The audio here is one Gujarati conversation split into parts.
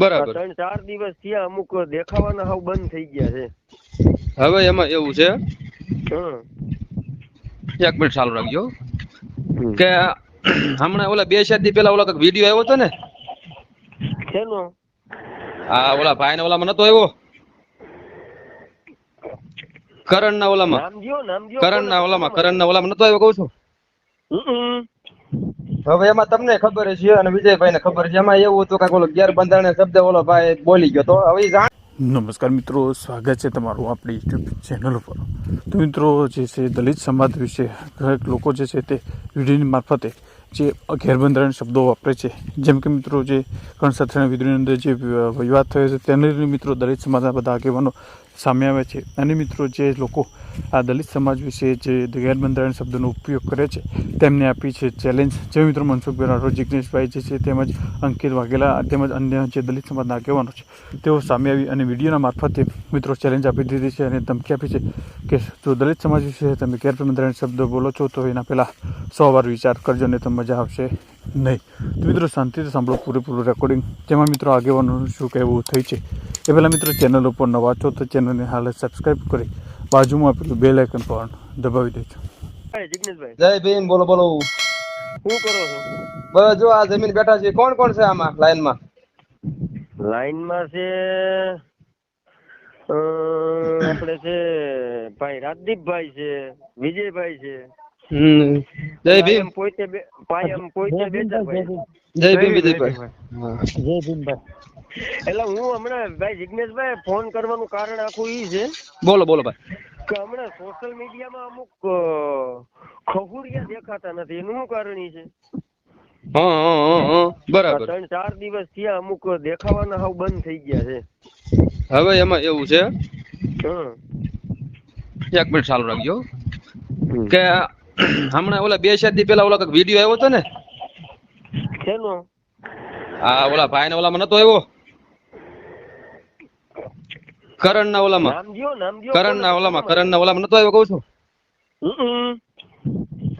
બરાબર. ત્રણ ચાર દિવસ થયા અમુક દેખાવાના હાવ બંધ થઈ ગયા છે. હવે એમાં એવું છે? એક મિનિટ ચાલુ રાખજો. કે હમણાં ઓલા બે શાદી પેલા ઓલા કંઈક વીડિયો આવ્યો હતો ને? શેનો? હા ઓલા ભાઈ ને ઓલામાં નતો આવ્યો? કરણ ના ઓલામાં. કરણ ના ઓલામાં કરણ ના ઓલામાં નતો આવ્યો કહું છું? હવે એમાં તમને ખબર છે અને વિજયભાઈ ને ખબર છે. એમાં એવું હતું કે ઓલો ગેરબંધારણ શબ્દ ઓલો ભાઈ બોલી ગયો તો હવે જાણ નમસ્કાર મિત્રો, સ્વાગત છે તમારું આપણી યુટ્યુબ ચેનલ ઉપર. તો મિત્રો, જે છે દલિત સમાજ વિશે ઘણા લોકો જે છે તે વિડીયોની મારફતે જે ગેરબંધારણ શબ્દો વાપરે છે, જેમ કે મિત્રો જે કણસાથના વિદ્રોહની અંદર જે વિવાદ થયો છે, તેને મિત્રો દલિત સમાજના બધા આગેવાનો સામે આવે છે. અને મિત્રો જે લોકો આ દલિત સમાજ વિશે જે ગેરબંધારણ શબ્દનો ઉપયોગ કરે છે, તેમને આપી છે ચેલેન્જ જે મિત્રો મનસુખભાઈ રાઠોડ જિગ્નેશભાઈ જે છે તેમજ અંકિત વાઘેલા, તેમજ અન્ય જે દલિત સમાજના આગેવાનો છે, તેઓ સામે આવી અને વિડીયોના મારફતે મિત્રો ચેલેન્જ આપી દીધી છે અને ધમકી આપી છે કે જો દલિત સમાજ વિશે તમે ગેરબંધારણ શબ્દો બોલો છો, તો એના પહેલાં સો વાર વિચાર કરજો ને તો મજા આવશે નહીં. મિત્રો, શાંતિથી સાંભળો પૂરેપૂરું રેકોર્ડિંગ જેમાં મિત્રો આગેવાનોનું શું કહેવું થઈ છે, એ પહેલાં મિત્રો ચેનલ ઉપર નવા છો તો ચેનલને હાલ સબસ્ક્રાઈબ કરી બાજુમાં પેલું બેલ આઇકન પણ દબાવી દેજો ભાઈ જિગ્નેશભાઈ. જય ભીમ બોલો બોલો. શું કરો છો? બસ જો આ જમીન બેઠા છે. કોણ કોણ છે આમાં લાઈનમાં? લાઈનમાં છે આપણે છે ભાઈ રાજદીપભાઈ છે વિજયભાઈ છે. હમ જય ભીમ. પોતે બે પાયમ પોતે બેચાભાઈ જય ભીમ વિજયભાઈ. હા. એટલે હું હમણાં ભાઈ જિગ્નેશભાઈ ફોન કરવાનું કારણ આખું ઈ છે બોલો બોલો ભાઈ. કે હમણાં સોશિયલ મીડિયામાં અમુક ખહુડિયા દેખાતા નથી. એનું શું કારણ છે? બરાબર. ત્રણ ચાર દિવસ થયા અમુક દેખાવાના હાવ બંધ થઈ ગયા છે. હવે એમાં એવું છે એક મિનિટ ચાલુ રાખજો. કે હમણાં ઓલા બે ચાર દી પેલા ઓલા વીડિયો આવ્યો હતો ને? શેનો? આ ઓલા ભાઈ ને ઓલામાં નતો આવ્યો. કરણ ના ઓલામાં કરણ ના ઓલામાં કરણ ના ઓલામાં નતો આવ્યો કહું છું.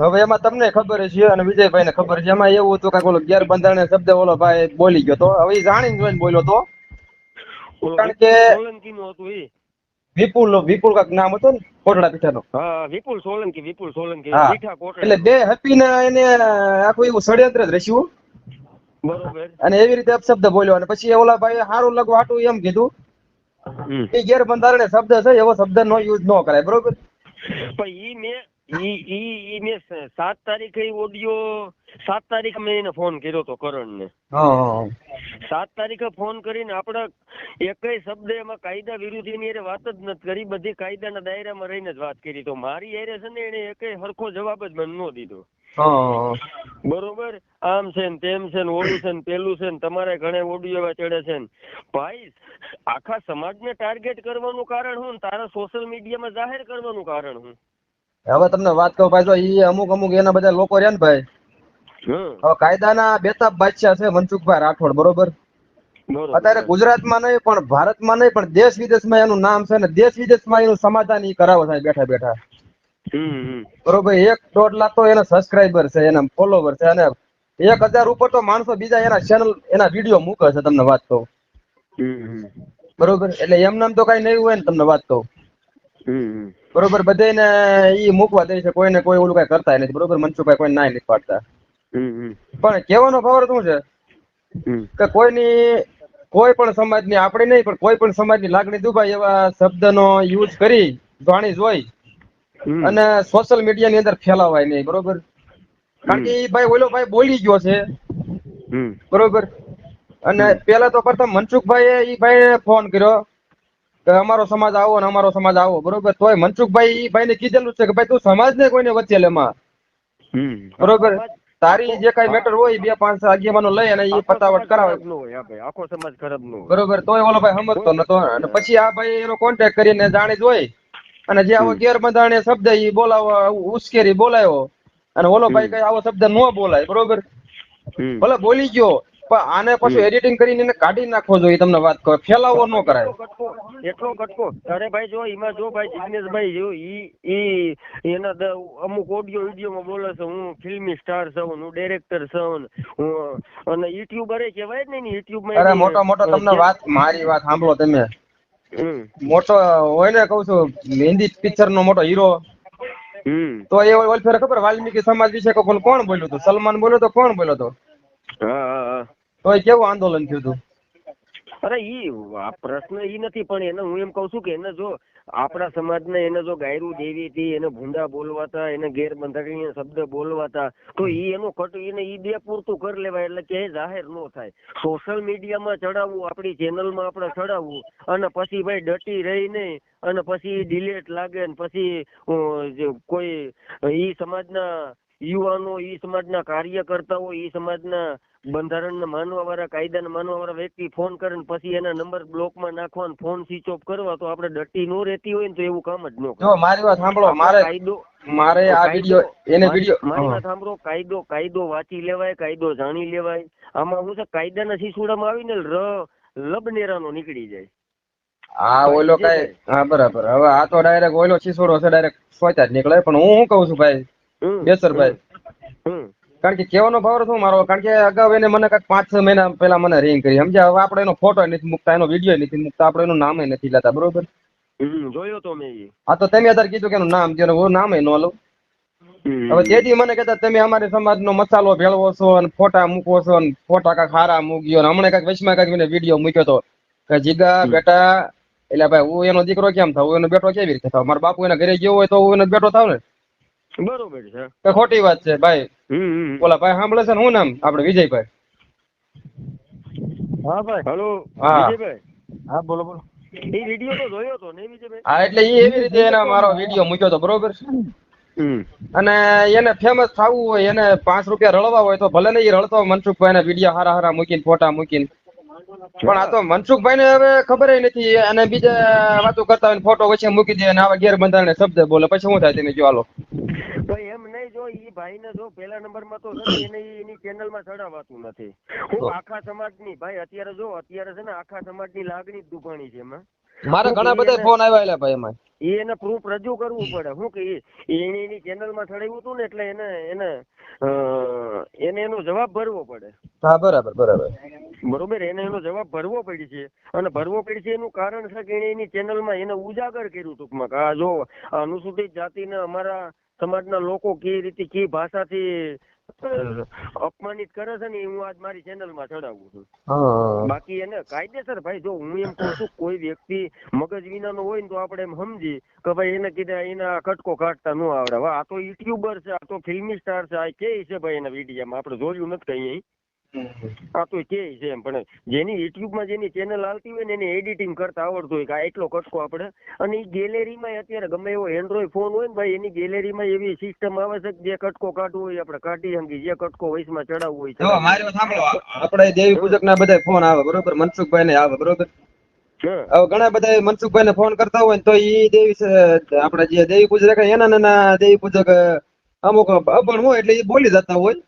હવે એમાં તમને ખબર છે અને વિજયભાઈ ને ખબર છે. એમાં એવું હતું કે ઓલો ગેરબંધારણ શબ્દ ઓલો ભાઈ બોલી ગયો તો. હવે જાણીને જોઈને બોલ્યો તો. કારણ કે- સોલંકીનું હતું વિપુલ વિપુલ કાક નામ હતું ને કોટડા પીઠાનો. હા વિપુલ સોલંકી વિપુલ સોલંકી હા. કોટડા. એટલે બે હપી ને એને આખું એવું ષડયંત્ર જ રચ્યું. બરોબર. અને એવી રીતે અપશબ્દ બોલ્યો. અને પછી ઓલા ભાઈ સારું લગવા હાટું એમ કીધું. એ ગેરબંધારણ શબ્દ છે એવો શબ્દ નો યુઝ નો કરાય બરોબર? પણ ઈ મેં ઈ ઈ ઈ મેં સાત તારીખે ઓડિયો સાત તારીખે મેં એને ફોન કર્યો તો કરણને. હા સાત તારીખે ફોન કરીને આપણે એકય શબ્દ એમાં કાયદા વિરુદ્ધની ની વાત જ નથી કરી બધી કાયદાના દાયરામાં રહીને જ વાત કરી. તો મારી એરે છે ને એને એકય સરખો જવાબ જ મને ન દીધો. બરોબર? આમ છે ને તેમ છે ને ઓડું છે ને પેલું છે ને તમારે ઘણે ઓડું એવા ચડે છે ને. ભાઈ આખા સમાજને ટાર્ગેટ કરવાનું કારણ હું તારા સોશિયલ મીડિયામાં જાહેર કરવાનું કારણ હું? હવે તમને વાત કહું ભાઈ જો એ અમુક અમુક એના બધા લોકો રહ્યા ને ભાઈ. હમ. હવે કાયદાના બેતાબ બાદશાહ છે મનસુખભાઈ રાઠોડ બરોબર? અત્યારે ગુજરાતમાં નહીં પણ ભારતમાં નહીં પણ દેશ વિદેશમાં એનું નામ છે ને દેશ વિદેશમાં એનું સમાધાન એ કરાવે છે બેઠા બેઠા. બરોબર એક દોઢ લાખ તો એના સબસ્ક્રાઇબર છે એના ફોલોવર છે અને એક હજાર ઉપર તો માણસો બીજા એના ચેનલ એના વીડિયો મૂકે છે તમને વાત કહું. બરોબર એટલે એમ નામ તો કઈ નહીં હોય ને તમને વાત કહું. બરોબર બધાને ઈ મૂકવા દે છે કોઈને કોઈ ઓલું કઈ કરતા નથી. બરોબર મનસુખભાઈ કોઈ ના નથી પાડતા પણ કેવાનો ખબર શું છે? કે કોઈની કોઈ પણ સમાજની આપણે નહીં પણ કોઈ પણ સમાજની લાગણી દુભાઈ એવા શબ્દનો યુઝ કરી જાણી જોઈ અને સોશિયલ મીડિયા ની અંદર ફેલાવાય નહીં બરોબર? કારણ કે એ ભાઈ ઓલો ભાઈ બોલી ગયો છે. બરોબર? અને પેલા તો પ્રથમ મનસુખભાઈ એ ભાઈ ફોન કર્યો કે અમારો સમાજ આવો ને અમારો સમાજ આવો બરોબર? તોય મનસુખભાઈ ઈ ભાઈને કીધેલું છે કે ભાઈ તું સમાજ ને કોઈને વચ્ચે લેમાં બરોબર? તારી જે કઈ મેટર હોય બે પાંચ આગેવાનો લઈ અને ઈ પતાવટ કરાવે. ન ભાઈ. આખો સમાજ ખરાબ ન બરોબર? તોય ઓલો ભાઈ સમજતો નતો. અને પછી આ ભાઈ એનો કોન્ટેક્ટ કરીને જાણી જોઈ અને જે આવો ગેરબંધારણીય શબ્દ એ બોલાવો ઉશ્કેરી બોલાયો. અને ઓલો ભાઈ કઈ આવો શબ્દ ન બોલાય બરોબર? ભલે બોલી ગયો પણ આને પછી એડિટિંગ કરીને એને કાઢી નાખવો જોઈએ તમને વાત કહો ફેલાવો ન કરાય. એટલો કટકો અરે ભાઈ જો એમાં જો ભાઈ જિગ્નેશભાઈ જો ઈ ઈ એના અમુક ઓડિયો વિડીયોમાં બોલે છે હું ફિલ્મી સ્ટાર છું હું ડિરેક્ટર છું હું અને યુટ્યુબરે કહેવાય જ ને યુટ્યુબ યુટ્યુબમાં અરે મોટો મોટો તમને વાત મારી વાત સાંભળો તમે. મોટો હોય ને કઉ છું હિન્દી પિક્ચર નો મોટો હીરો તો એ ઓલ ફેર ખબર વાલ્મીકી સમાજ વિશે કોણ કોણ બોલ્યું હતું? સલમાન બોલ્યો તો કોણ બોલ્યો તો હા હા હા. તો એ કેવું આંદોલન થયું હતું? અરે ઈ પ્રશ્ન ઈ નથી, પણ એને હું એમ કઉ છું કે એને જો આપણા સમાજને એને જો ગાયરું દેવી હતી, એને ભૂંડા બોલવાતા, એને ગેરબંધારણીય શબ્દ બોલવાતા, તો ઈ એનું કટ એને ઈ બે પૂરતું કરી લેવાય, એટલે ક્યાંય જાહેર ન થાય. સોશિયલ મીડિયામાં ચડાવવું, આપણી ચેનલમાં આપણે ચડાવવું, અને પછી ભાઈ ડટી રહી નહીં, અને પછી ડિલેટ લાગે, ને પછી કોઈ, ઈ સમાજના યુવાનો, ઈ સમાજના કાર્યકર્તાઓ, ઈ સમાજના બંધારણને માનવા વાળા કાયદાને માનવા વાળા વ્યક્તિ ફોન કરે ને પછી એના નંબર બ્લોકમાં નાખવા ને ફોન સ્વિચ ઓફ કરવા તો આપણે ડટી નો રહેતી હોય ને તો એવું કામ જ ન જો મારી વાત સાંભળો મારે કાયદો મારે આ વીડિયો એને વીડિયો મારી વાત સાંભળો કાયદો કાયદો વાંચી લેવાય કાયદો જાણી લેવાય. આમાં હું છે કાયદાના શિશુડામાં આવીને ર લબનેરાનો નીકળી જાય. હા ઓલો કઈ હા બરાબર. હવે આ તો ડાયરેક્ટ ઓલો છીસોડો છે ડાયરેક્ટ સોચા જ નીકળે પણ હું શું કઉ છું ભાઈ? બેસર ભાઈ. હમ. કારણ કે કહેવાનો ભાવ શું મારો? કારણ કે અગાઉ એને મને કાંઈક પાંચ છ મહિના પહેલા મને રિંગ કરી. સમજ્યા? હવે આપણે એનો ફોટો નથી મૂકતા એનો વીડિયો નથી મૂકતા આપણે એનું નામે નથી લેતા બરોબર? જોયો તો મેં હા તો તમે અત્યારે કીધું કે એનું નામ છે હું નામે ન લઉં. હવે તેથી મને કહેતા તમે અમારી સમાજનો મસાલો ભેળવો છો અને ફોટા મૂકો છો અને ફોટા કાંઈક હારા મૂક્યો અને હમણાં કાંઈક વચમાં કાંઈક મને વીડિયો મૂક્યો તો. કે જીગા બેટા એટલે ભાઈ હું એનો દીકરો કેમ થાવ એનો બેટો કેવી રીતે થાવ મારા બાપુ એના ઘરે ગયો હોય તો હું એનો બેટો થાવ ને? બરોબર છે. કે ખોટી વાત છે ભાઈ. ઓલા ભાઈ સાંભળે છે ને હું નામ? આપડે વિજયભાઈ. હા ભાઈ. હલો હા. વિજયભાઈ? હા બોલો બોલો. એ વીડિયો તો જોયો તો ને વિજયભાઈ? હા એટલે એ એવી રીતે એના મારો વીડિયો મૂક્યો તો બરોબર હમ. અને એને ફેમસ થવું હોય એને પાંચ રૂપિયા રળવા હોય તો ભલે ને એ રળતો મનસુખભાઈ ના વીડિયો હારા હારા મૂકીને ફોટા મૂકીને. પણ આ તો મનસુખભાઈ ને હવે ખબર નથી અને બીજા વાતો કરતા હોય ફોટો વચ્ચે મૂકી દે અને આવા ગેરબંધારણ શબ્દ બોલે. પછી શું થાય તમે જો હાલો. તો એમ નહીં જો ઈ ભાઈને જો પહેલા નંબરમાં તો એને એની ચેનલમાં ચડાવાતું નથી. હું આખા સમાજની ભાઈ અત્યારે જો અત્યારે છે ને આખા સમાજની લાગણી જ દુભાણી છે એમાં. મારે ઘણા બધા ફોન આવ્યા ભાઈ એમાં. એને પ્રૂફ રજૂ કરવું પડે. શું કે એને એની ચેનલમાં ચડાવ્યું હતું ને એટલે એને એને એને એનો જવાબ ભરવો પડે. હા બરાબર બરાબર. બરોબર? એને એનો જવાબ ભરવો પડી છે. અને ભરવો પડી છે એનું કારણ છે કે એને એની ચેનલમાં એને ઉજાગર કર્યું ટૂંકમાં કે આ જો અનુસૂચિત જાતિને અમારા સમાજના લોકો કઈ રીતે કઈ ભાષાથી અપમાનિત કરે છે ને એ હું આજ મારી ચેનલમાં ચડાવું છું. બાકી એને કાયદેસર ભાઈ જો હું એમ કહું છું કોઈ વ્યક્તિ મગજ વિનાનો હોય ને તો આપણે એમ સમજી કે ભાઈ એને કીધા એના કટકો કાઢતા ન આવડે. આ તો યુટ્યુબર છે આ તો ફિલ્મી સ્ટાર છે આ કે છે ભાઈ એના વિડીયામાં. આપણે જોયું નથી કઈ. આ તો કે છે એમ પણ જેની યુટ્યુબમાં જેની ચેનલ આવતી હોય ને એને એડિટિંગ કરતા આવડતું હોય કે આ એટલો કટકો આપણે. અને એ ગેલેરીમાં અત્યારે ગમે એવો એન્ડ્રોઈડ ફોન હોય ને ભાઈ એની ગેલેરીમાં એવી સિસ્ટમ આવે છે જે કટકો કાઢવો હોય આપણે કાઢી શકીએ જે કટકો વયસમાં ચડાવવો હોય સાંભળો આપણે દેવી પૂજક ના બધા ફોન આવે બરોબર? મનસુખભાઈ ને આવે બરોબર? હવે ઘણા બધા મનસુખભાઈ ને ફોન કરતા હોય ને તો એ દેવી આપણે જે દેવી પૂજક એના નાના દેવી પૂજક અમુક અભણ હોય એટલે એ બોલી જતા હોય.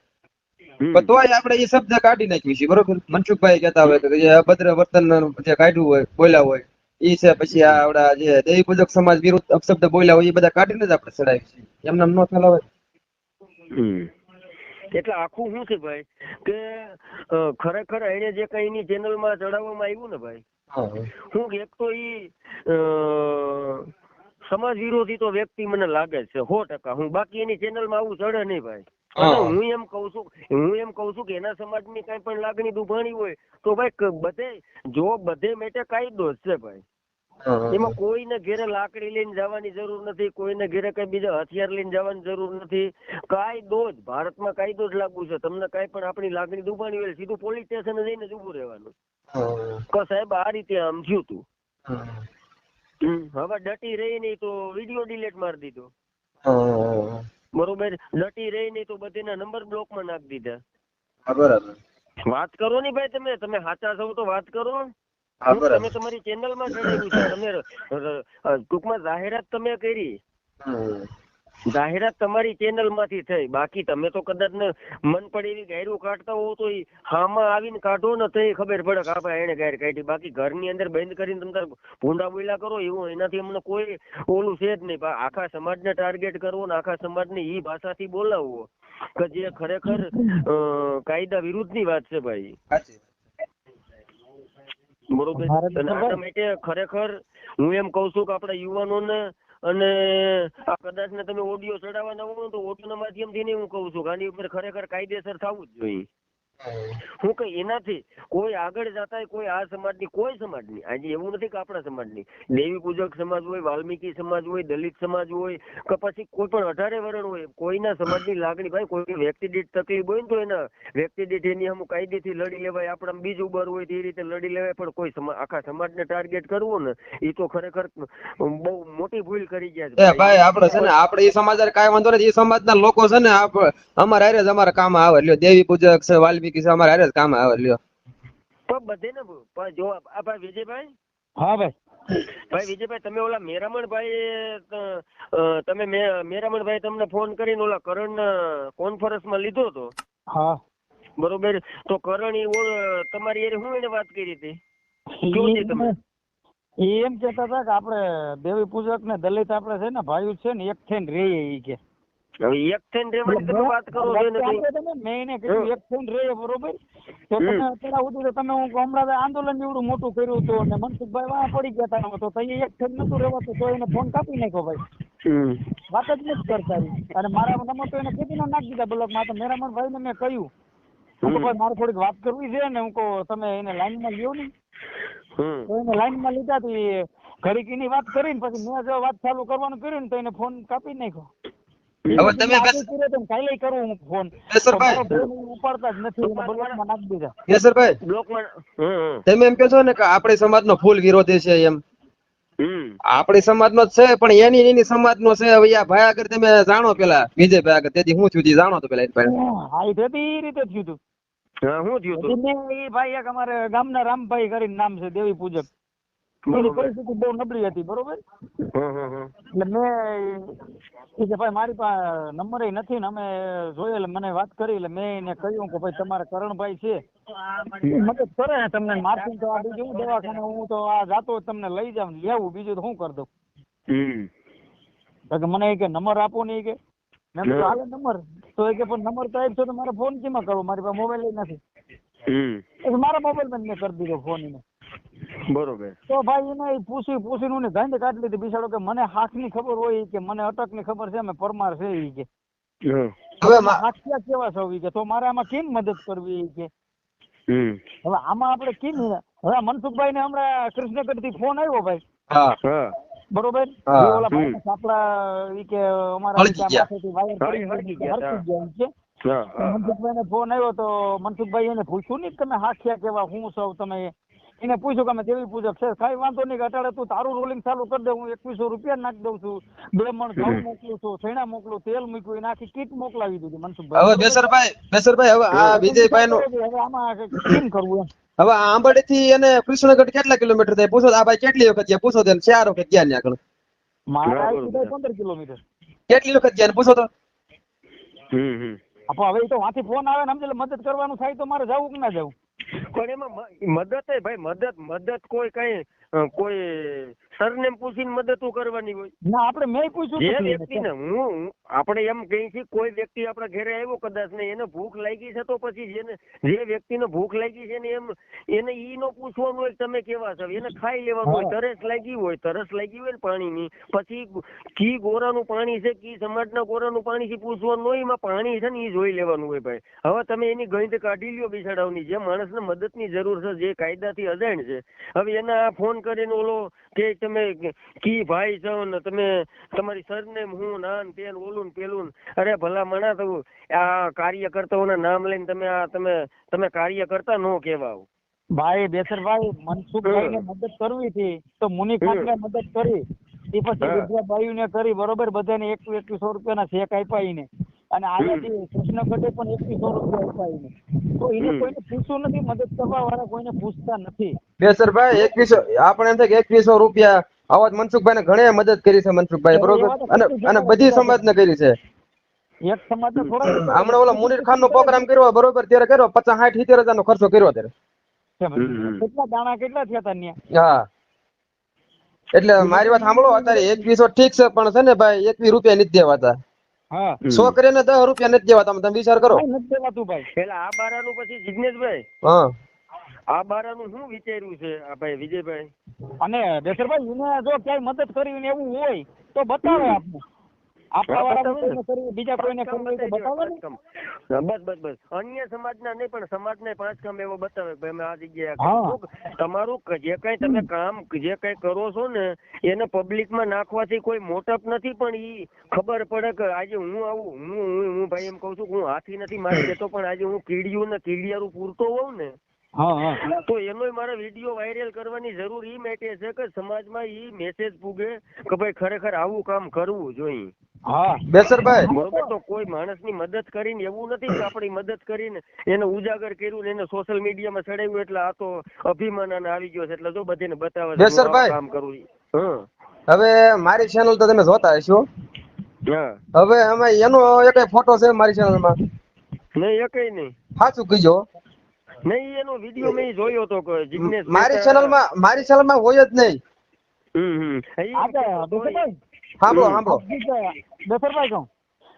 પણ તોય આપણે એ શબ્દ કાઢી નાખ્યું છે. બરોબર? મનસુખભાઈ કહેતા હોય કે જે અભદ્ર વર્તન જે કાઢ્યું હોય બોલ્યા હોય એ છે. પછી આ આપડા જે દેવી પૂજક સમાજ વિરુદ્ધ અપશબ્દ બોલ્યા હોય એ બધા કાઢીને જ આપણે ચડાવી છે એમને ન ફેલાવે હમ. એટલે આખું શું છે ભાઈ? કે ખરેખર એને જે કઈ ચેનલમાં ચડાવવામાં આવ્યું ને ભાઈ? હા. એક તો ઈ સમાજ વિરોધી તો વ્યક્તિ મને લાગે છે સો ટકા. હું બાકી એની ચેનલમાં આવું ચડે નહીં ભાઈ. હા. હું એમ કઉ છું હું એમ કઉ છું કે એના સમાજની કઈ પણ લાગણી દુભાણી હોય તો ભાઈ બધે જો બધે માટે કાયદો જ છે ભાઈ. એમાં કોઈને ઘેરે લાકડી લઈને જવાની જરૂર નથી કોઈને ઘેરે કઈ બીજા હથિયાર લઈને જવાની જરૂર નથી કાયદો જ ભારતમાં કાયદો જ લાગુ છે તમને કઈ પણ આપણી લાગણી દુભાણી હોય સીધું પોલીસ સ્ટેશન જઈને જ ઉભું રહેવાનું. કે સાહેબ આ રીતે આમ થયું તું હવે ડટી રહી નહીં તો વીડિયો ડિલેટ મારી દીધો. બરોબર? લટી રહી નહીં તો બધેના નંબર બ્લોકમાં નાખી દીધા. બરાબર. વાત કરો ને ભાઈ તમે. તમે સાચા છો તો વાત કરો. તમે તમારી ચેનલમાં ચડાવ્યું છે. તમે ટૂંકમાં જાહેરાત તમે કરી. જાહેરાત તમારી ચેનલમાંથી થઈ. બાકી તમે તો કદાચ ને મન પડે એવી ગાયરું કાઢતા હોવ તો હામાં આવીને કાઢો ને તો ખબર પડે કે આપણે એને ગાયર કાઢી. બાકી ઘરની અંદર બંધ કરીને તમે ભૂંડા બોલ્યા કરો એવું એનાથી અમને કોઈ ઓલું છે જ નહીં. પણ આખા સમાજને ટાર્ગેટ કરવો ને આખા સમાજને એ ભાષાથી બોલાવવો. કે જે ખરેખર કાયદા કાયદા વિરુદ્ધની વાત છે ભાઈ. બરોબર? આના માટે ખરેખર હું એમ કઉ છું કે આપણા યુવાનોને અને આ કદાચ ને તમે ઓડિયો ચડાવવાના હો તો ઓડિયોના માધ્યમથી નહીં હું કહું છું આની ઉપર ખરેખર કાયદેસર થવું જ જોઈએ. હું કઈ એનાથી કોઈ આગળ જતા કોઈ આ સમાજની કોઈ સમાજની આજે એવું નથી કે આપણા સમાજની. દેવી પૂજક સમાજ હોય વાલ્મીકી સમાજ હોય દલિત સમાજ હોય કે પછી કોઈ પણ અઢારે વર્ણ હોય કોઈના સમાજની લાગણી ભાઈ કોઈ વ્યક્તિ દીઠ તકલીફ હોય ને તો એના વ્યક્તિ દીઠ એની અમુક કાયદેથી લડી લેવાય આપણા બીજું બર હોય તે રીતે લડી લેવાય પણ કોઈ આખા આખા સમાજને ટાર્ગેટ કરવું ને એ તો ખરેખર બહુ મોટી ભૂલ કરી ગયા છે ભાઈ. આપણે છે ને આપણે એ સમાજ કાંઈ વાંધો નથી એ સમાજના લોકો છે ને અમારે અમારા કામ આવે એટલે દેવી પૂજક છે વાલ્મીકી છે અમારે હારે જ કામ આવે લ્યો. પણ બધે ને પણ જો આ વિજયભાઈ? હા ભાઈ. ભાઈ વિજયભાઈ તમે ઓલા મેરામણભાઈ તમે મેરામણભાઈ તમને ફોન કરીને ઓલા કરણ કોન્ફરન્સમાં લીધો હતો? હા. બરોબર. તો કરણ ઈ તમારી હારે હું એને વાત કરી હતી? શું છે તમે? એ એમ કેતા હતા કે આપણે દેવી પૂજક ને દલિત આપણે છે ને ભાઈઓ છે ને એક થઈને રહીએ એ કે. એક થઈને રહેવાની તમે વાત કરો છો ને મેં એને કીધું એક થઈને રહીએ બરોબર? તો તમે અત્યારે સુધી તમે હું હમણાં આંદોલન એવડું મોટું કર્યું હતું અને મનસુખભાઈ વાહ પડી ગયા હતા તો તઈ એક થઈને નતું રહેવાતું તો એને ફોન કાપી નાખ્યો ભાઈ. વાત જ નથી કરતા અને મારા નંબર તો એને કીધી નાખી દીધા બ્લોકમાં. તો મેરામણ ભાઈને મેં કહ્યું. હું ભાઈ મારે થોડીક વાત કરવી છે ને હું કહું તમે એને લાઈનમાં લ્યો ને. તો એને લાઈનમાં લીધા તો ઘડીક એની વાત કરીને પછી મેં જો વાત ચાલુ કરવાનું કર્યું ને તો એને ફોન કાપી નાખ્યો. હવે તમે બસ- ને કાલે કરું હું ફોન. ઉપાડતા જ નથી એને નાખી દીધા. કેસરભાઈ બ્લોકમાં હમ, હમ. તમે એમ કહો છો ને કે આપણી સમાજનો ફૂલ વિરોધી છે એમ. આપણે આપણી સમાજનો જ છે પણ એની એની સમાજનો છે. હવે આ ભાઈ આગળ તમે જાણો પેલા વિજયભાઈ આગળ. તેથી હું થયું જાણો તો પેલા. હા એ તેથી રીતે થયું હતું હા શું થયું હતું એ ભાઈ એક અમારે ગામના રામભાઈ કરીને નામ છે દેવી પૂજક. એની પરિસ્થિતિ બહુ નબળી હતી બરોબર. એટલે મેં એ કે ભાઈ મારી પાસે નંબર નથી ને અમે જોયે એટલે મને વાત કરી એટલે મેં એને કહ્યું કે ભાઈ તમારા કરણભાઈ છે મદદ કરે ને તમને મારથી તો આ બીજું હું દવાખાને હું તો આ જાતો તમને લઈ જાઉં લેવું બીજું તો શું કરી દઉં કે મને કે નંબર આપો ને કે મેં હાલે નંબર તો એ કે પણ નંબર તો આપશો તો મારે ફોન કેમાં કરવો મારી પાસે મોબાઈલ નથી મારા મોબાઈલમાં જ મેં કરી દીધો ફોન એને બરોબર. તો ભાઈ એને પૂછી પૂછી નું ગાંધી કાઢી લીધી. બિચારો કે મને હાથની ખબર હોય કે મને અટકની ખબર છે અમે પરમાર છે એ કે. હવે હાથિયા કેવા છો કે? તો મારે આમાં કેમ મદદ કરવી કે? હવે આમાં આપણે કેમ હવે મનસુખભાઈ ને હમણાં કૃષ્ણગઢથી ફોન આવ્યો ભાઈ. બરોબર. ઓલા. ભાઈને ઈ કે અમારા વાયર ગયા મનસુખભાઈ ને ફોન આવ્યો તો મનસુખભાઈ એને પૂછ્યું ને તમે હાથિયા કેવા હું સૌ તમે એને પૂછ્યું કે અમે દેવી પૂજક છે? કઈ વાંધો નહીં કે અટાડે તું તારું રોલિંગ ચાલુ કરી દે હું એકવીસો રૂપિયા નાખી દઉં છું. બ્રાહ્મણ ઘઉં મોકલું છું છેણા મોકલું તેલ મૂક્યું એને આખી કીટ મોકલાવી દીધી મનસુખભાઈ. હવે બેસરભાઈ બેસરભાઈ હવે આ વિજયભાઈ નું હવે આમાં કેમ કરવું એમ? હવે આંબડી થી એને કૃષ્ણગઢ કેટલા કિલોમીટર થાય? પૂછો આ ભાઈ કેટલી વખત ગયા? પૂછો તેને ચાર વખત ગયા ને આગળ મારા પંદર કિલોમીટર. કેટલી વખત ગયા પૂછો તો. હમ હમ. હવે તો વાંથી ફોન આવે ને સમજે મદદ કરવાનું થાય તો મારે જવું કે ના જવું? પણ એમાં મદદ ભાઈ મદદ મદદ કોઈ કઈ કોઈ સરનેમ પૂછીને મદદ તું કરવાની હોય. ના આપણે મેં પૂછ્યું જે વ્યક્તિને હું આપણે એમ કહી છીએ કોઈ વ્યક્તિ આપણા ઘરે આવ્યો કદાચ ને એને ભૂખ લાગી છે તો પછી જેને જે વ્યક્તિને ભૂખ લાગી છે ને એમ એને ઈ નો પૂછવાનું હોય તમે કેવા છો. એને ખાઈ લેવાનું હોય તરસ લાગી હોય તરસ લાગી હોય ને પાણીની પછી કી ગોરાનું પાણી છે કી સમાજના ગોરાનું પાણી છે પૂછવાનું હોય એમાં પાણી છે ને એ જોઈ લેવાનું હોય ભાઈ. હવે તમે એની ગંધ કાઢી લ્યો બિસાડાવની જે માણસને મદદની જરૂર છે જે કાયદાથી અજાણ છે. હવે એને આ ફોન કરીને ઓલો કે તમે કી ભાઈ છો ને તમે તમારી સરનેમ હું નાન તેન ઓલું પેલું અરે ભલા મણા તો આ કાર્યકર્તાઓના નામ લઈને તમે આ તમે તમે કાર્યકર્તા નો કહેવાઓ. ભાઈ બેસરભાઈ મનસુખભાઈ ને મદદ કરવી હતી તો મુનિ ખાતરે મદદ કરી. એ પછી હા. વિદ્યાબાઈ ને કરી બરોબર? બધાને એક એકવીસો રૂપિયાના શેક આપ્યા એને અને અહીંયાથી કૃષ્ણગઢે પણ એકવીસો રૂપિયા આપ્યા એને તો એને કોઈને પૂછવું નથી મદદ કરવા વાળા કોઈને પૂછતા નથી. બેસરભાઈ એકવીસો આપણે એમ થાય કે એકવીસો રૂપિયા. આવા મનસુખભાઈ ને ઘણી મદદ કરી છે મનસુખભાઈ બરોબર? અને અને બધી સમાજને કરી છે. એક સમાજ હમણાં ઓલા મુનીર ખાન નો પ્રોગ્રામ કર્યો બરોબર? ત્યારે કર્યો પચાસ સાઠ સિત્તેર હજાર નો ખર્ચો કર્યો ત્યારે. કેટલા દાણા કેટલા થયા હતા હા. એટલે મારી વાત સાંભળો અત્યારે એકવીસો ઠીક છે પણ છે ને ભાઈ એકવીસ રૂપિયા નથી દેવાતા. સો કરીને દસ રૂપિયા નથી દેવાતા તમે તમે વિચાર કરો. નથી દેવાતું ભાઈ. પેલા આ બારાનું પછી જિજ્ઞેશભાઈ હા. આ બારાનું શું વિચાર્યું છે? આ ભાઈ વિજયભાઈ? અને દેસરભાઈ એને જો ક્યાંય મદદ કરવી ને એવું હોય તો બતાવે આપને. બીજા કોઈને બસ બસ બસ. અન્ય સમાજના નહીં પણ સમાજને પાંચ કામ એવો બતાવે. કે અમે આ જગ્યાએ. તમારું જે કઈ તમે કામ જે કઈ કરો છો ને એને પબ્લિકમાં નાખવાથી કોઈ મોટપ નથી પણ ઈ ખબર પડે કે આજે હું આવું હું હું ભાઈ એમ કહું છું કે હું હાથી નથી મારી દેતો પણ આજે હું કીડિયું ને કીડિયારું પૂરતો હોઉં ને તો એનો મારે વીડિયો વાયરલ કરવાની જરૂર ઈ માટે છે કે સમાજમાં ઈ મેસેજ પૂગે કે ભાઈ ખરેખર આવું કામ કરવું જોઈએ. હા. બેસરભાઈ બરોબર તો કોઈ માણસની મદદ કરીને એવું નથી કે આપણી મદદ કરીને એને ઉજાગર કર્યું ને એને સોશિયલ મીડિયામાં ચડાવ્યું એટલે આ તો અભિમાન આવી ગયો છે. એટલે જો બધીને બતાવે. આવું કામ કરવું. હવે મારી ચેનલ તો તમે જોતા હશો. હવે અમે એનો એક ફોટો છે મારી ચેનલમાં? નહીં એ કઈ નહીં. સાચું કીજો. નહીં એનો વીડિયો મેં જોયો હતો કે જિગ્નેશ મારી મહેતા- ચેનલમાં મારી ચેનલમાં હોય જ નહીં. હમ હમ. હા બોલો હા બોલો. દેસરભાઈ કહું?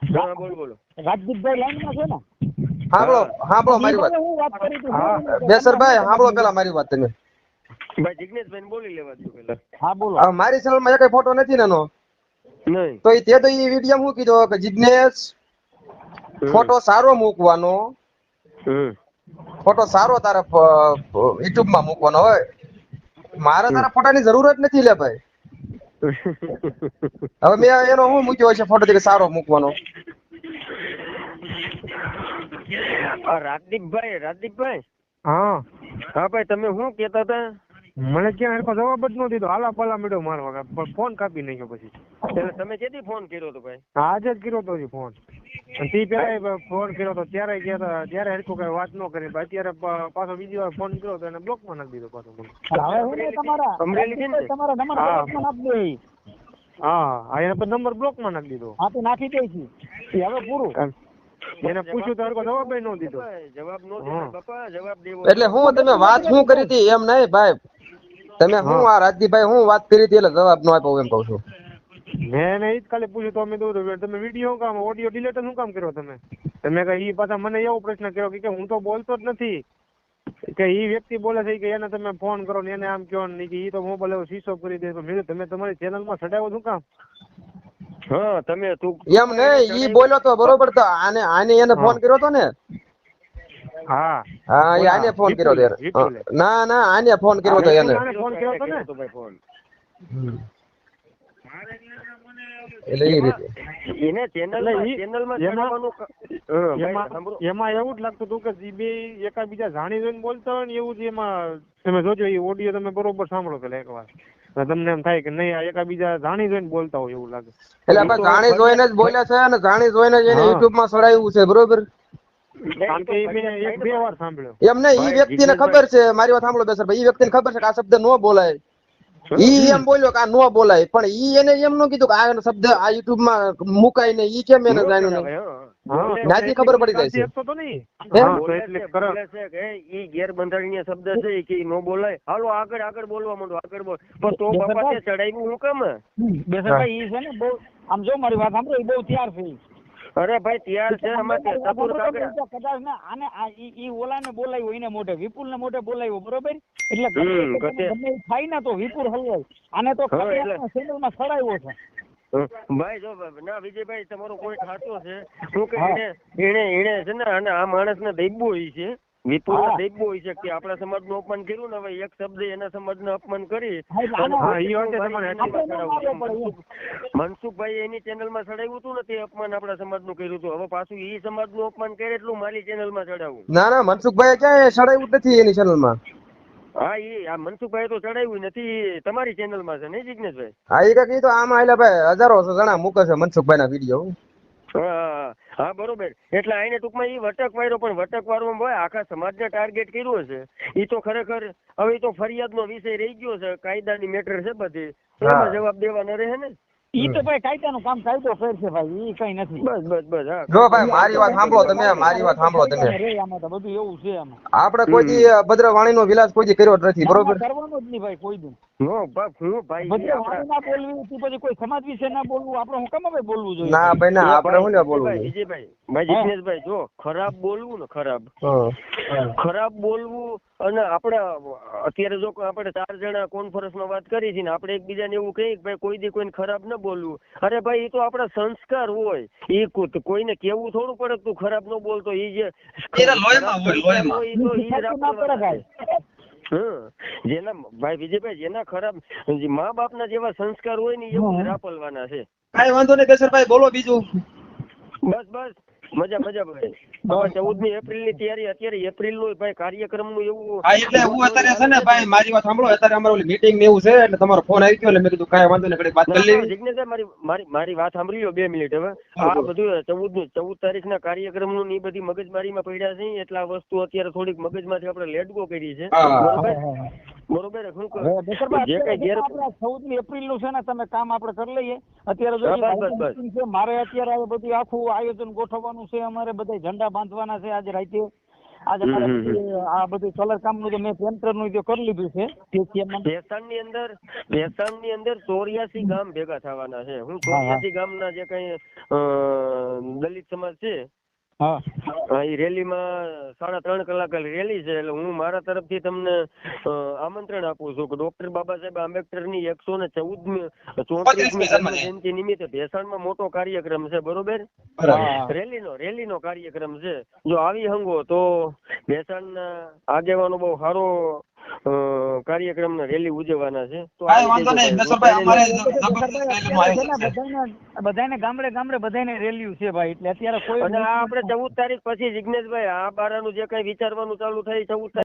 હા બોલ બોલો. રાજદીપભાઈ લાઈનમાં છે ને? હા બોલો હા વાત મારી વાત. કરી હા. બોલો પેલા મારી વાત તમે. ભાઈ જિગ્નેશભાઈ ને બોલી લેવા દો પેલા. હા બોલો. મારી ચેનલમાં એક ફોટો નથી એનો. નહીં. તો તે તો એ વીડિયો હું કીધો કે જિજ્ઞેશ ફોટો સારો મૂકવાનો. હમ. ફોટો સારો તારે યુટ્યુબમાં મૂકવાનો હોય. મારે તારા ફોટાની જરૂર જ નથી લે ભાઈ. હવે મેં એનો શું મૂક્યો છે ફોટો કે સારો મૂકવાનો. રાજદીપભાઈ રાજદીપભાઈ? હા. હા ભાઈ તમે શું કેતા હતા? મને ક્યાં હરખો જવાબ જ ન દીધો. હાલા પાલા મેળો મારવા પણ ફોન કાપી નાખ્યો પછી. એટલે તમે જેથી ફોન કર્યો તો ભાઈ? આજે જ કર્યો તો ફોન. અને તે પેલા ફોન કર્યો તો ત્યારે ગયા હતા. ત્યારે હરખું કઈ વાત ન કરી. પણ અત્યારે પાછો બીજી વાર ફોન કર્યો તો એને બ્લોકમાં નાખી દીધો પાછો મને. હવે હું તમારા અમરેલી છે તમારા નંબર દે. હા હા એને નંબર બ્લોકમાં નાખી દીધો. હા તો નાખી દે છે. હવે પૂરું. એને પૂછ્યું તો જવાબ ન દીધો. જવાબ નો હા. જવાબ દેવો. એટલે હું તમે વાત શું કરી હતી? એમ નહીં ભાઈ. તમે હું. આ રાજદીપભાઈ હું વાત કરી હતી એટલે જવાબ નો આપ્યો એમ કહું છું. મેં ને ઈ જ ખાલી પૂછ્યું તો અમે દઉં તમે વીડિયો કામ ઓડિયો ડિલેટ શું કામ કર્યો તમે? તમે કે ઈ પાછા મને એવો પ્રશ્ન કર્યો કે હું તો બોલતો જ નથી. કે ઈ વ્યક્તિ બોલે છે કે એને તમે ફોન કરો ને એને આમ કહો ને કે ઈ તો મોબાઈલ એવો સ્વિચ ઓફ કરી દે તો મેં તમે તમારી ચેનલમાં ચડાવો શું કામ? હા તમે તું એમ ને ઈ બોલ્યો તો બરોબર તો આને આને એને ફોન કર્યો તો ને? હા. હા આને ફોન કર્યો તો ના ના આને ફોન કર્યો તો એને. આને ફોન કર્યો તો ને? તો ભાઈ ફોન. એટલે એ રીતે. એને ચેનલ ચેનલમાં એમાં- એવું જ લાગતું હતું કે ઈ બે એકાબીજા જાણી જોઈને બોલતા હોય ને એવું જ એમાં તમે જોજો એ ઓડિયો તમે બરોબર સાંભળો પેલા એકવાર તમને એમ થાય કે નહીં આ એકાબીજા જાણી જોઈને બોલતા હોય એવું લાગે. એટલે આપણે જાણી જોઈને જ બોલ્યા છે અને જાણી જોઈને જ એને યુટ્યુબમાં સડાયું છે બરોબર? કે ઈ મેં એક બે વાર સાંભળ્યો. એમ નહીં ઈ ભાઈ, વ્યક્તિને ખબર છે મારી વાત સાંભળો બેસર ભાઈ ઈ વ્યક્તિને ખબર છે કે આ શબ્દ નો બોલાય. ઈ એમ બોલ્યો કે આ નો બોલાય પણ ઈ એને એમ ન કીધું કે આ શબ્દ આ યુટ્યુબમાં મુકાય ને ઈ કેમ એને જાણ્યું નહીં? ત્યાંથી ખબર પડી જાય છે. ઈ ગેરબંધારણીય શબ્દ છે કે ઈ નો બોલાય. હાલો આગળ આગળ બોલવા માંડો આગળ બોલ. પણ તો બાપા તે ચડાવ્યું હું. કેમ બેસરભાઈ ઈ છે ને બહુ આમ જો મારી વાત સાંભળો ઈ બહુ તૈયાર છે. અરે ભાઈ તૈયાર છે આમાં તે સપોર્ટ કદાચ ને આને આ ઈ ઓલાને બોલાવ્યો એને મોઢે વિપુલને મોઢે બોલાવ્યો બરોબર? એટલે ગમે થાય ને તો વિપુલ હલવાય આને તો ખાલી એટલે. આપણા છે. ભાઈ જો ના વિજયભાઈ તમારો કોઈ ખાતો છે. શું કે એને એને છે ને અને આ માણસને દૈબો હોય છે. વિપુલ દેખવું હોય છે કે આપણા સમાજનું અપમાન કર્યું ને હવે એક શબ્દ એના અપમાન કરી. આપણે ન પડે એમ. મનસુખભાઈ એની ચેનલમાં ચડાવ્યું હતું ને તે અપમાન આપણા સમાજનું કર્યું હતું હવે પાછું ઈ સમાજનું અપમાન કરે એટલું મારી ચેનલમાં ચડાવું ના ના મનસુખભાઈ ક્યાં ચડાવ્યું નથી એની ચેનલમાં હા એ આ મનસુખભાઈ તો ચડાવ્યું નથી તમારી ચેનલમાં છે નહીં જિજ્ઞેશભાઈ? હા એ કઈ તો આમાં એટલે ભાઈ હજારો જણા મૂકે છે મનસુખભાઈ ના વીડિયો હા. હા બરોબર. એટલે આને ટૂંકમાં એ વટક વાયરો પણ વટક વાળવામાં ભાઈ આખા સમાજને ટાર્ગેટ કર્યો છે ઈ તો ખરેખર હવે તો ફરિયાદનો વિષય રહી ગયો છે કાયદાની મેટર છે બધી. એમાં જવાબ દેવાનો રહે ને? ઈ તો ભાઈ કાયદાનું કામ કાયદો કરશે ભાઈ ઈ કઈ નથી. બસ બસ બસ જો ભાઈ મારી વાત સાંભળો તમે મારી વાત સાંભળો તમે. આમાં તો બધું એવું છે આમાં. આપણે કોઈ દી ભદ્રવાણીનો વિલાસ કોઈ કર્યો નથી બરોબર? કરવાનો જ નહીં ભાઈ કોઈ દી. નો હું ભાઈ ના બોલવી તું પછી કોઈ સમાજ વિશે ના બોલવું આપણે હું કેમ હવે બોલવું જોઈએ? ના ભાઈ ના આપણે શું ને બોલવું વિજયભાઈ, ભાઈ હા. જિગ્નેશભાઈ જો ખરાબ બોલવું ને ખરાબ. ખરાબ બોલવું અને આપણે અત્યારે જો આપણે ચાર જણા કોન્ફરન્સમાં વાત કરી છે ને આપણે એકબીજાને એવું કહીએ કે ભાઈ કોઈ દી કોઈને ખરાબ ન બોલવું. અરે ભાઈ એ તો આપણા સંસ્કાર હોય. એ કોઈને કેવું થોડું પડે તું ખરાબ ન બોલતો એ જે જેના ભાઈ વિજયભાઈ જેના ખરાબ મા બાપના જેવા સંસ્કાર હોય ને એવું જ રાપલવાના છે. કાંઈ વાંધો નહીં કેશરભાઈ બોલો બીજું. બસ બસ. મજા મજા ભાઈ. ચૌદ ચૌદમી એપ્રિલની તૈયારી. અત્યારે એપ્રિલનું ભાઈ કાર્યક્રમનું એવું હા એટલે હું અત્યારે છે ને ભાઈ મારી વાત સાંભળો. અત્યારે અમારે ઓલી મીટિંગ ને એવું છે એટલે તમારો ફોન આવી ગયો એટલે મેં કીધું કાંઈ વાંધો નહીં વાત કરી લેવી. જિજ્ઞેશભાઈ મારી મારી મારી વાત સાંભળી લો બે મિનિટ હવે. આ બધું ચૌદનું ચૌદ તારીખ ના કાર્યક્રમનું ની બધી મગજમારીમાં પડ્યા છે એટલે આ વસ્તુ અત્યારે થોડીક મગજમાંથી આપણે લેટગો કરી છે. બરોબર બરોબર શું કહું? હવે દશરથભાઈ, જે કઈ ગેર ચૌદમી એપ્રિલનું છે ને તમે કામ આપણે કરી લઈએ. અત્યારે જો હા, ઈ બસ, બસ, ભાઈનું meeting છે મારે અત્યારે આ બધું આખું આયોજન ગોઠવવાનું છે અમારે બધા ઝંડા બાંધવાના છે આજે રાતે. આજે આ બધું સોલર કામનું મેં પેન્ટરનું જો કરી લીધું છે ભેસાણની અંદર ભેસાણની અંદર ચોર્યાસી ગામ ભેગા થવાના છે. હું ચોર્યાસી ગામના જે કઈ દલિત સમાજ છે હા. એ રેલીમાં સાડા ત્રણ કલાક રેલી છે એટલે હું મારા તરફથી તમને આમંત્રણ આપું છું કે ડોક્ટર બાબા સાહેબ આંબેડકરની એકસો ને ચૌદમી ચોત્રીસમી જન્મ જયંતિ નિમિત્તે ભેસાણમાં મોટો કાર્યક્રમ છે બરોબર? હા. રેલીનો રેલીનો કાર્યક્રમ છે. જો આવી હંગો તો ભેસાણના આગેવાનો બહુ સારો કાર્યક્રમ ને રેલી ઉજવવાના છે તો બધાને બધાને ગામડે ગામડે બધાને રેલીઓ છે ભાઈ એટલે અત્યારે કોઈ આપણે ચૌદ તારીખ પછી જિજ્ઞેશભાઈ આ બારાનું જે કઈ વિચારવાનું ચાલુ થાય ચૌદ તારીખ